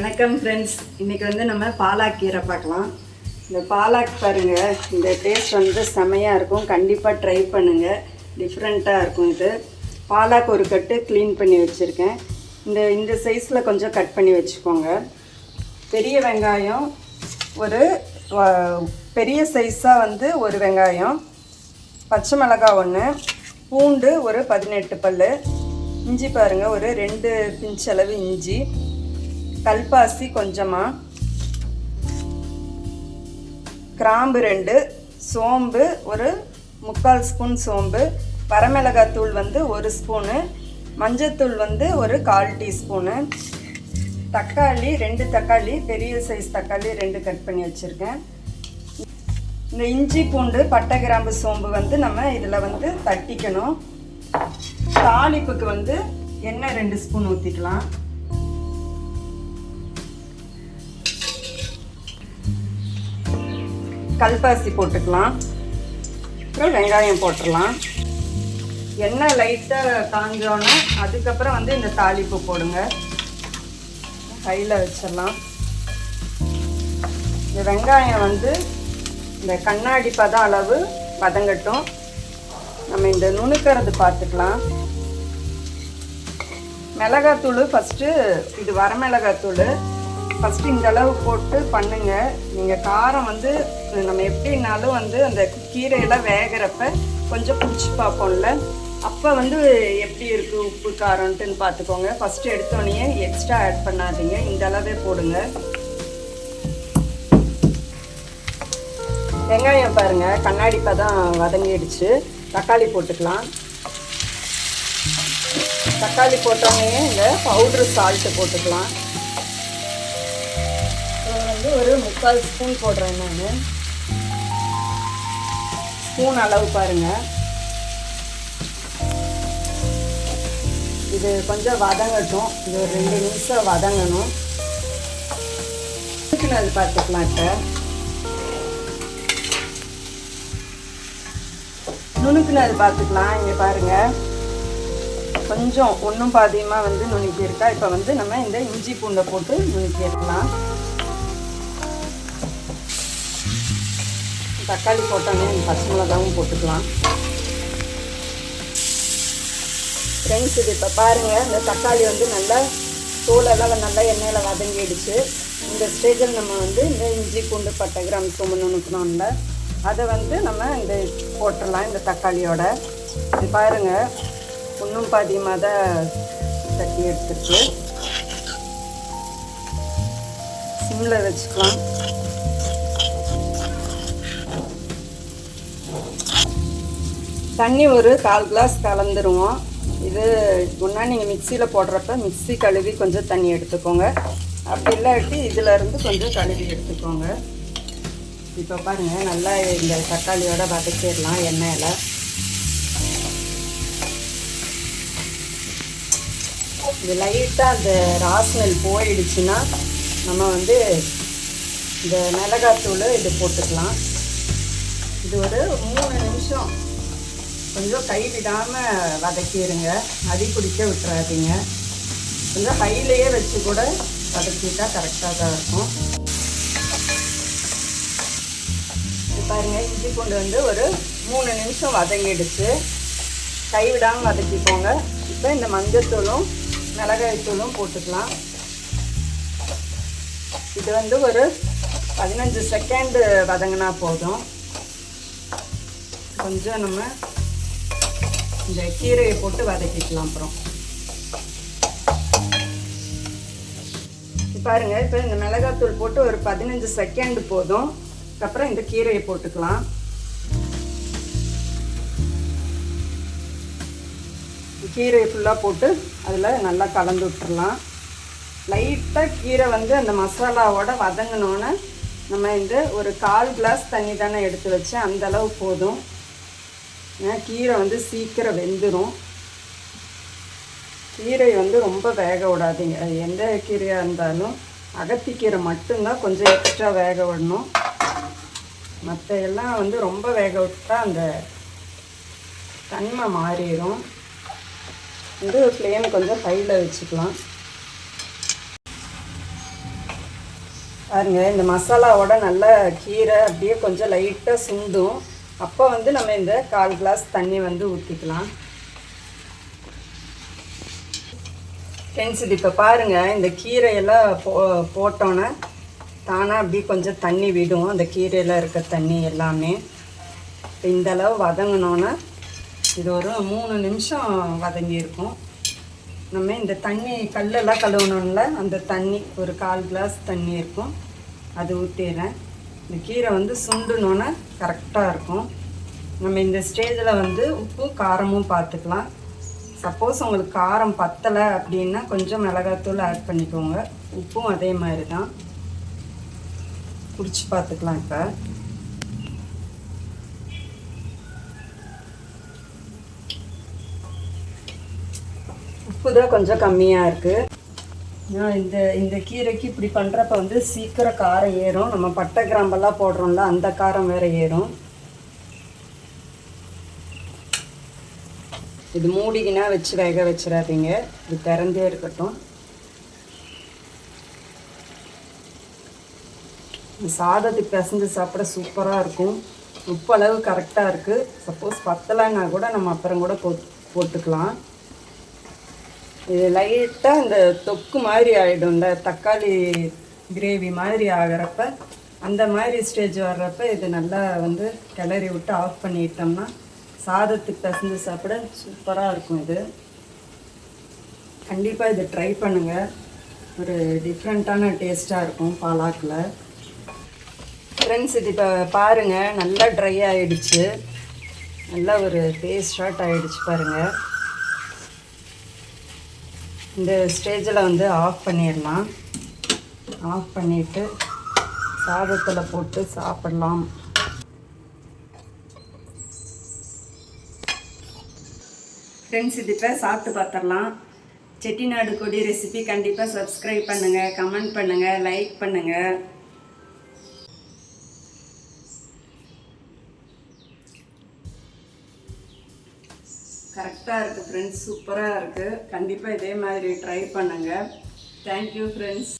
வணக்கம் ஃப்ரெண்ட்ஸ் இன்றைக்கி வந்து நம்ம பாலாக் கீரை பார்க்கலாம். இந்த பாலாக் பாருங்கள் இந்த டேஸ்ட் வந்து செமையாக இருக்கும். கண்டிப்பாக ட்ரை பண்ணுங்கள் டிஃப்ரெண்ட்டாக இருக்கும் இது. பாலாக் ஒரு கட்டு க்ளீன் பண்ணி வச்சுருக்கேன். இந்த இந்த சைஸில் கொஞ்சம் கட் பண்ணி வச்சுக்கோங்க. பெரிய வெங்காயம் ஒரு பெரிய சைஸாக வந்து ஒரு வெங்காயம். பச்சை மிளகாய் ஒன்று பூண்டு ஒரு பதினெட்டு பல் இஞ்சி பாருங்கள் ஒரு ரெண்டு பிஞ்ச் அளவு இஞ்சி. கல்பாசி கொஞ்சமாக கிராம்பு ரெண்டு சோம்பு ஒரு முக்கால் ஸ்பூன் சோம்பு. வரமிளகாத்தூள் வந்து ஒரு ஸ்பூனு. மஞ்சத்தூள் வந்து ஒரு கால் டீஸ்பூனு. தக்காளி ரெண்டு தக்காளி பெரிய சைஸ் தக்காளி ரெண்டு கட் பண்ணி வச்சுருக்கேன். இந்த இஞ்சி பூண்டு பட்டை கிராம்பு சோம்பு வந்து நம்ம இதில் வந்து தட்டிக்கணும். தாளிப்புக்கு வந்து எண்ணெய் ரெண்டு ஸ்பூன் ஊற்றிக்கலாம் கல்பாசி போட்டுக்கலாம். அப்புறம் வெங்காயம் போட்டுடலாம். எண்ணெய் லைட்டாக காஞ்சோன்னே அதுக்கப்புறம் வந்து இந்த தாளிப்பு போடுங்க. கையில் வச்சிடலாம். இந்த வெங்காயம் வந்து இந்த கண்ணாடி பதம் அளவு வதங்கட்டும். நம்ம இந்த நுணுக்கிறது பார்த்துக்கலாம். மிளகாத்தூள் ஃபஸ்ட்டு இது வரமிளகாத்தூள். ஃபஸ்ட்டு இந்த அளவு போட்டு பண்ணுங்க. நீங்கள் காரம் வந்து நம்ம எப்படின்னாலும் வந்து அந்த கீரையெல்லாம் வேகிறப்ப கொஞ்சம் பிடிச்சி பார்ப்போம்ல. அப்போ வந்து எப்படி இருக்குது உப்பு காரம்ட்டுன்னு பார்த்துக்கோங்க. ஃபஸ்ட்டு எடுத்தோடனே எக்ஸ்ட்ரா ஆட் பண்ணாதீங்க. இந்த அளவே போடுங்க. வெங்காயம் பாருங்க. கண்ணாடி தான் வதங்கிடுச்சு. தக்காளி போட்டுக்கலாம். தக்காளி போட்டோடனே இந்த பவுட்ரு சால்ட்டு போட்டுக்கலாம். வந்து ஒரு முக்கால் ஸ்பூன் போடுறேன் நான். ஸ்பூன் அளவு பாருங்க. இது கொஞ்சம் வதங்கட்டும். இது ஒரு ரெண்டு நிமிஷம் வதங்கணும். அது பார்த்துக்கலாம் இப்போ நுணுக்குனது பார்த்துக்கலாம். இங்கே பாருங்க. கொஞ்சம் ஒன்றும் பாதியமாக வந்து நுணுக்கியிருக்கா. இப்போ வந்து நம்ம இந்த இஞ்சி பூண்டை போட்டு நுணுக்கியிருக்கலாம் தக்காளி போட்டோன்னே பச்சை மிளகாவும் போட்டுக்கலாம். ஃப்ரெண்ட்ஸ் இது இப்போ பாருங்கள் இந்த தக்காளி வந்து நல்லா தோலெல்லாம் நல்லா எண்ணெயில் வதங்கிடுச்சு. இந்த ஸ்டேஜில் நம்ம வந்து இந்த இஞ்சி பூண்டு பட்டை கிராம் சோம்பு நுணுக்கணும்ல அதை வந்து நம்ம இந்த போட்டுடலாம் இந்த தக்காளியோட. இது பாருங்கள் ஒன்றும் பாதியமாக தான் தட்டி எடுத்துருக்கு. சிம்மில் வச்சுக்கலாம். தண்ணி ஒரு கால் கிளாஸ் கலந்துருவோம். இது முன்னா நீங்கள் மிக்சியில் போடுறப்ப மிக்ஸி கழுவி கொஞ்சம் தண்ணி எடுத்துக்கோங்க. அப்படி இல்லாட்டி இதிலருந்து கொஞ்சம் கழுவி எடுத்துக்கோங்க. இப்போ பாருங்கள் நல்லா இந்த தக்காளியோட வதக்கிடலாம் எண்ணெயில். இது லைட்டாக அந்த ராஸ்மெல் போயிடுச்சுன்னா நம்ம வந்து இந்த மிளகாத்தூள் இது போட்டுக்கலாம். இது ஒரு மூணு நிமிஷம். கொஞ்சம் கை விடாமல் வதக்கிடுங்க அடி பிடிக்க விட்டுறாதீங்க. கொஞ்சம் ஹையிலேயே வச்சு கூட வதக்கிட்டா கரெக்டாக தான் இருக்கும். பாருங்கள் பாருங்க இஞ்சி பூண்டு வந்து ஒரு மூணு நிமிஷம் வதங்கிடுச்சு. கை விடாமல் வதக்கிக்கோங்க. இப்போ இந்த மஞ்சத்தூளும் மிளகாய் தூளும் போட்டுக்கலாம். இது வந்து ஒரு பதினஞ்சு செகண்டு வதங்கினா போதும். கொஞ்சம் நம்ம இந்த கீரையை போட்டு வதக்கிக்கலாம் அப்புறம். பாருங்க இப்போ இந்த மிளகாத்தூள் போட்டு ஒரு பதினஞ்சு செகண்ட் போதும். அதுக்கப்புறம் இந்த கீரையை போட்டுக்கலாம். கீரையை ஃபுல்லாக போட்டு அதில் நல்லா கலந்து விட்டுறலாம். லைட்டாக கீரை வந்து அந்த மசாலாவோட வதங்கினோன்னே நம்ம இந்த ஒரு கால் கிளாஸ் தண்ணி தானே எடுத்து வச்சேன் அந்த அளவு போதும். ஏன்னா கீரை வந்து சீக்கிரம் வெந்துடும் கீரை வந்து ரொம்ப வேக விடாதீங்க. அது எந்த கீரையாக இருந்தாலும் அகத்திக்கீரை மட்டும்தான் கொஞ்சம் எக்ஸ்ட்ரா வேக விடணும். மற்ற எல்லாம் வந்து ரொம்ப வேக விட்டா அந்த தன்மை மாறிடும் வந்து ஃப்ளேம் கொஞ்சம் ஹையில் வச்சுக்கலாம். பாருங்கள் இந்த மசாலாவோட நல்ல கீரை அப்படியே கொஞ்சம் லைட்டாக சுண்டும். அப்போ வந்து நம்ம இந்த கால் கிளாஸ் தண்ணி வந்து ஊற்றிக்கலாம் ஃப்ரெண்ட்ஸ் இது இப்போ பாருங்கள் இந்த கீரையெல்லாம் போ போட்டோன்னே தானாக அப்படியே கொஞ்சம் தண்ணி விடும் அந்த கீரையில் இருக்க தண்ணி எல்லாமே. இப்போ இந்த அளவு வதங்கினோன்னே இது ஒரு மூணு நிமிஷம் வதங்கியிருக்கும். நம்ம இந்த தண்ணி கல்லெல்லாம் கழுவணும்ல அந்த தண்ணி ஒரு கால் கிளாஸ் தண்ணி இருக்கும். அது ஊற்றிடுறேன் இந்த கீரை வந்து சுண்டுனோன்னே கரெக்டாக இருக்கும். நம்ம இந்த ஸ்டேஜில் வந்து உப்பு காரமும் பார்த்துக்கலாம் சப்போஸ் உங்களுக்கு காரம் பத்தலை அப்படின்னா கொஞ்சம் மிளகாத்தூள் ஆட் பண்ணிக்கோங்க. உப்பும் அதே மாதிரி தான் குடிச்சு பார்த்துக்கலாம் இப்போ. உப்பு தான் கொஞ்சம் கம்மியாக இருக்குது இந்த இந்த கீரைக்கு இப்படி பண்ணுறப்ப வந்து சீக்கிரம் காரம் ஏறும். நம்ம பட்டை கிராம்பெல்லாம் போடுறோம்ல அந்த காரம் வேற ஏறும். இது மூடிக்கினா வச்சு வேக வச்சிடாதீங்க. இது திறந்தே இருக்கட்டும். இந்த சாதத்துக்கு பிசைஞ்சு சாப்பிட சூப்பராக இருக்கும். உப்பு அளவு கரெக்டாக இருக்குது சப்போஸ் பத்தலைன்னா கூட நம்ம அப்புறம் கூட போட் போட்டுக்கலாம். இது லைட்டாக இந்த தொக்கு மாதிரி ஆகிடும் இந்த தக்காளி கிரேவி மாதிரி ஆகிறப்ப அந்த மாதிரி ஸ்டேஜ் வர்றப்ப இது நல்லா வந்து கிளறி விட்டு ஆஃப் பண்ணிட்டோம்னா சாதத்துக்கு பிசைஞ்சு சாப்பிட சூப்பராக இருக்கும் இது. கண்டிப்பாக இது ட்ரை பண்ணுங்கள் ஒரு டிஃப்ரெண்ட்டான டேஸ்ட்டாக இருக்கும் பாலாக்கில். ஃப்ரெண்ட்ஸ் இது இப்போ பாருங்கள் நல்லா ட்ரை ஆகிடுச்சு நல்லா ஒரு பேஸ்ட் ஷார்ட் ஆகிடுச்சு பாருங்கள் இந்த ஸ்டேஜில் வந்து ஆஃப் பண்ணிடலாம். ஆஃப் பண்ணிவிட்டு சாதத்தில் போட்டு சாப்பிடலாம். ஃப்ரெண்ட்ஸ் இது இப்போ சாப்பிட்டு பார்த்துடலாம் செட்டிநாடு கொடி ரெசிபி கண்டிப்பாக சப்ஸ்கிரைப் பண்ணுங்கள் கமெண்ட் பண்ணுங்கள் லைக் பண்ணுங்கள் கரெக்டாக இருக்குது ஃப்ரெண்ட்ஸ் சூப்பராக இருக்குது கண்டிப்பாக இதே மாதிரி ட்ரை பண்ணுங்கள் தேங்க்யூ ஃப்ரெண்ட்ஸ்